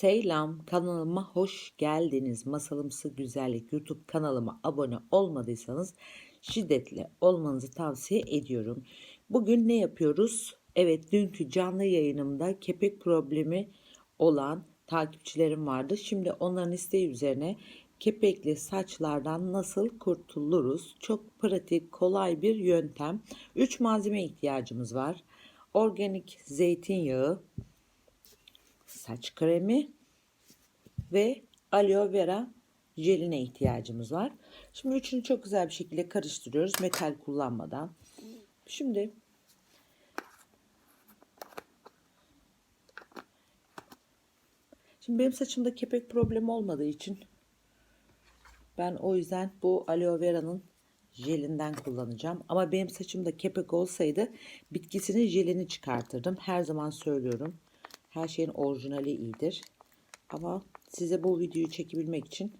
Selam kanalıma hoş geldiniz. Masalımsı Güzellik YouTube kanalıma abone olmadıysanız şiddetle olmanızı tavsiye ediyorum. Bugün ne yapıyoruz? Evet dünkü canlı yayınımda kepek problemi olan takipçilerim vardı. Şimdi onların isteği üzerine kepekli saçlardan nasıl kurtuluruz? Çok pratik, kolay bir yöntem. 3 malzeme ihtiyacımız var. Organik zeytinyağı, saç kremi ve aloe vera jeline ihtiyacımız var. Şimdi üçünü çok güzel bir şekilde karıştırıyoruz metal kullanmadan. Şimdi Şimdi benim saçımda kepek problemi olmadığı için ben o yüzden bu aloe vera'nın jelinden kullanacağım. Ama benim saçımda kepek olsaydı bitkisinin jelini çıkartırdım. Her zaman söylüyorum. Her şeyin orijinali iyidir. Ama size bu videoyu çekebilmek için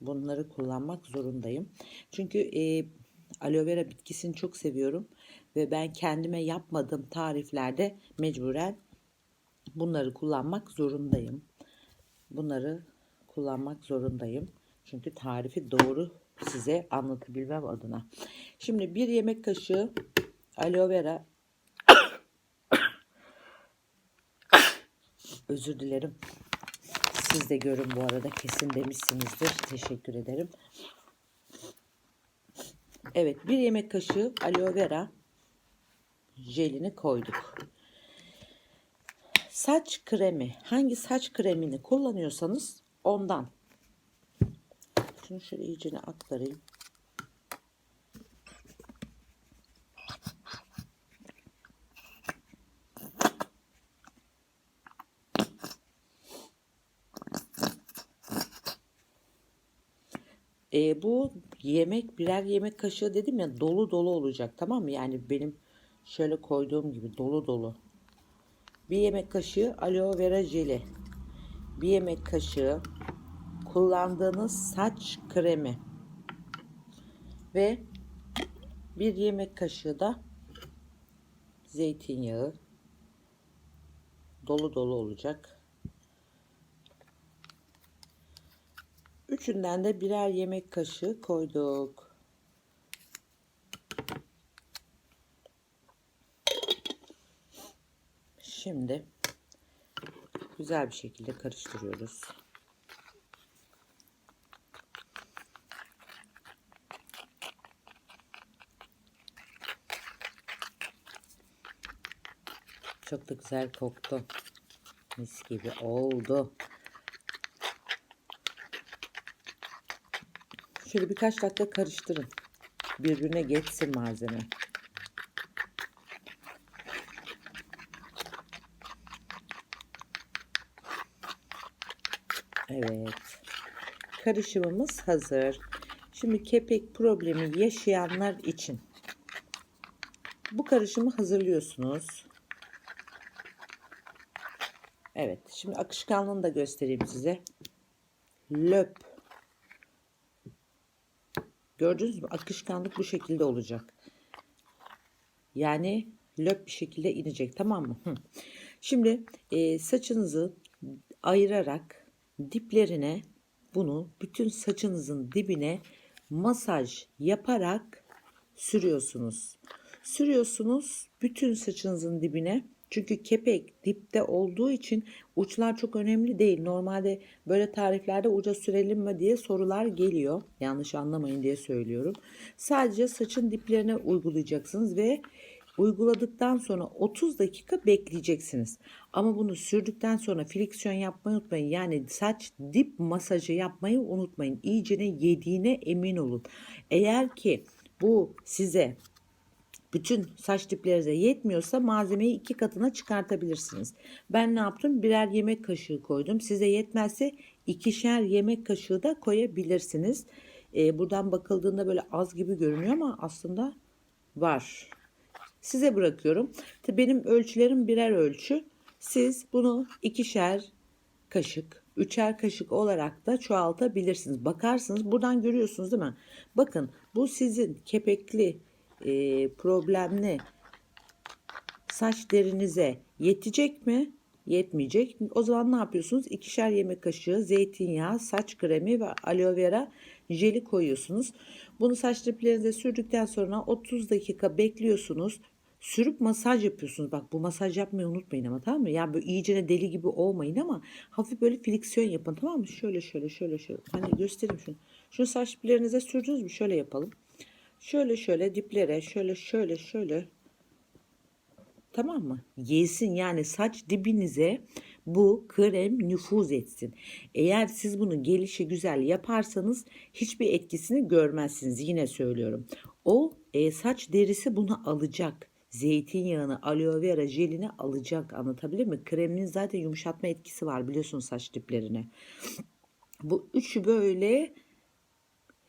bunları kullanmak zorundayım. Çünkü e, aloe vera bitkisini çok seviyorum. Ve ben kendime yapmadığım tariflerde mecburen bunları kullanmak zorundayım. Bunları kullanmak zorundayım. Çünkü tarifi doğru size anlatabilmem adına. Şimdi bir yemek kaşığı aloe vera özür dilerim. Siz de görün bu arada kesin demişsinizdir. Teşekkür ederim. Evet bir yemek kaşığı aloe vera jelini koyduk. Saç kremi hangi saç kremini kullanıyorsanız ondan. Şunu şöyle iyicene aktarayım. E, bu yemek birer yemek kaşığı dedim ya dolu dolu olacak tamam mı? Yani benim şöyle koyduğum gibi dolu dolu. Bir yemek kaşığı aloe vera jeli. Bir yemek kaşığı kullandığınız saç kremi. Ve bir yemek kaşığı da zeytinyağı. Dolu dolu olacak. Üçünden de birer yemek kaşığı koyduk. Şimdi güzel bir şekilde karıştırıyoruz. Çok da güzel koktu. Mis gibi oldu. Şöyle birkaç dakika karıştırın. Birbirine geçsin malzeme. Evet. Karışımımız hazır. Şimdi kepek problemi yaşayanlar için bu karışımı hazırlıyorsunuz. Evet. Şimdi akışkanlığını da göstereyim size. Löp. Gördünüz mü? Akışkanlık bu şekilde olacak. Yani löp bir şekilde inecek. Tamam mı? Şimdi e, saçınızı ayırarak diplerine bunu bütün saçınızın dibine masaj yaparak sürüyorsunuz. Sürüyorsunuz bütün saçınızın dibine. Çünkü kepek dipte olduğu için uçlar çok önemli değil. Normalde böyle tariflerde uca sürelim mi diye sorular geliyor. Yanlış anlamayın diye söylüyorum. Sadece saçın diplerine uygulayacaksınız ve uyguladıktan sonra 30 dakika bekleyeceksiniz. Ama bunu sürdükten sonra friksiyon yapmayı unutmayın. Yani saç dip masajı yapmayı unutmayın. İyicene yediğine emin olun. Eğer ki bu size bütün saç diplerinize yetmiyorsa malzemeyi iki katına çıkartabilirsiniz. Ben ne yaptım? Birer yemek kaşığı koydum. Size yetmezse ikişer yemek kaşığı da koyabilirsiniz. Ee, buradan bakıldığında böyle az gibi görünüyor ama aslında var. Size bırakıyorum. Benim ölçülerim birer ölçü. Siz bunu ikişer kaşık, üçer kaşık olarak da çoğaltabilirsiniz. Bakarsınız buradan görüyorsunuz değil mi? Bakın bu sizin kepekli e, problemli saç derinize yetecek mi? yetmeyecek. O zaman ne yapıyorsunuz? İkişer yemek kaşığı zeytinyağı, saç kremi ve aloe vera jeli koyuyorsunuz. Bunu saç diplerinize sürdükten sonra 30 dakika bekliyorsunuz. Sürüp masaj yapıyorsunuz. Bak bu masaj yapmayı unutmayın ama tamam mı? Yani böyle iyicene deli gibi olmayın ama hafif böyle friksiyon yapın tamam mı? Şöyle şöyle şöyle şöyle. Hani göstereyim şunu. Şunu saç diplerinize sürdünüz mü? Şöyle yapalım. Şöyle şöyle diplere şöyle şöyle şöyle Tamam mı? Yesin yani saç dibinize bu krem nüfuz etsin. Eğer siz bunu gelişi güzel yaparsanız hiçbir etkisini görmezsiniz. Yine söylüyorum. O e, saç derisi bunu alacak. Zeytinyağını, aloe vera jelini alacak. Anlatabilir mi? Kremin zaten yumuşatma etkisi var biliyorsunuz saç diplerine. Bu üçü böyle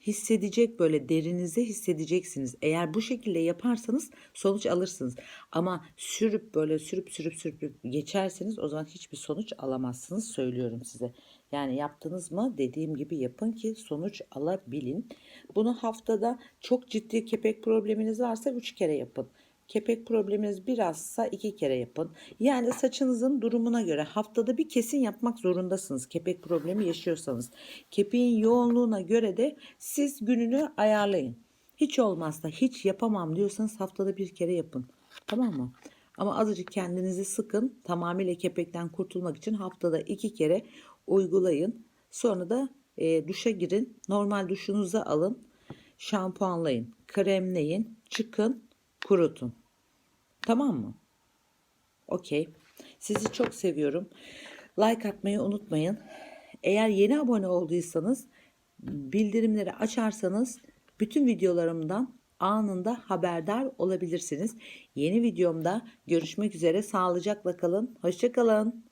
hissedecek böyle derinize hissedeceksiniz. Eğer bu şekilde yaparsanız sonuç alırsınız. Ama sürüp böyle sürüp sürüp sürüp geçerseniz o zaman hiçbir sonuç alamazsınız söylüyorum size. Yani yaptınız mı dediğim gibi yapın ki sonuç alabilin. Bunu haftada çok ciddi kepek probleminiz varsa 3 kere yapın. Kepek probleminiz birazsa iki kere yapın. Yani saçınızın durumuna göre haftada bir kesin yapmak zorundasınız. Kepek problemi yaşıyorsanız. Kepeğin yoğunluğuna göre de siz gününü ayarlayın. Hiç olmazsa hiç yapamam diyorsanız haftada bir kere yapın. Tamam mı? Ama azıcık kendinizi sıkın. Tamamıyla kepekten kurtulmak için haftada iki kere uygulayın. Sonra da e, duşa girin. Normal duşunuzu alın. Şampuanlayın. Kremleyin. Çıkın. Kurutun. Tamam mı? Okey. Sizi çok seviyorum. Like atmayı unutmayın. Eğer yeni abone olduysanız bildirimleri açarsanız bütün videolarımdan anında haberdar olabilirsiniz. Yeni videomda görüşmek üzere. Sağlıcakla kalın. Hoşçakalın.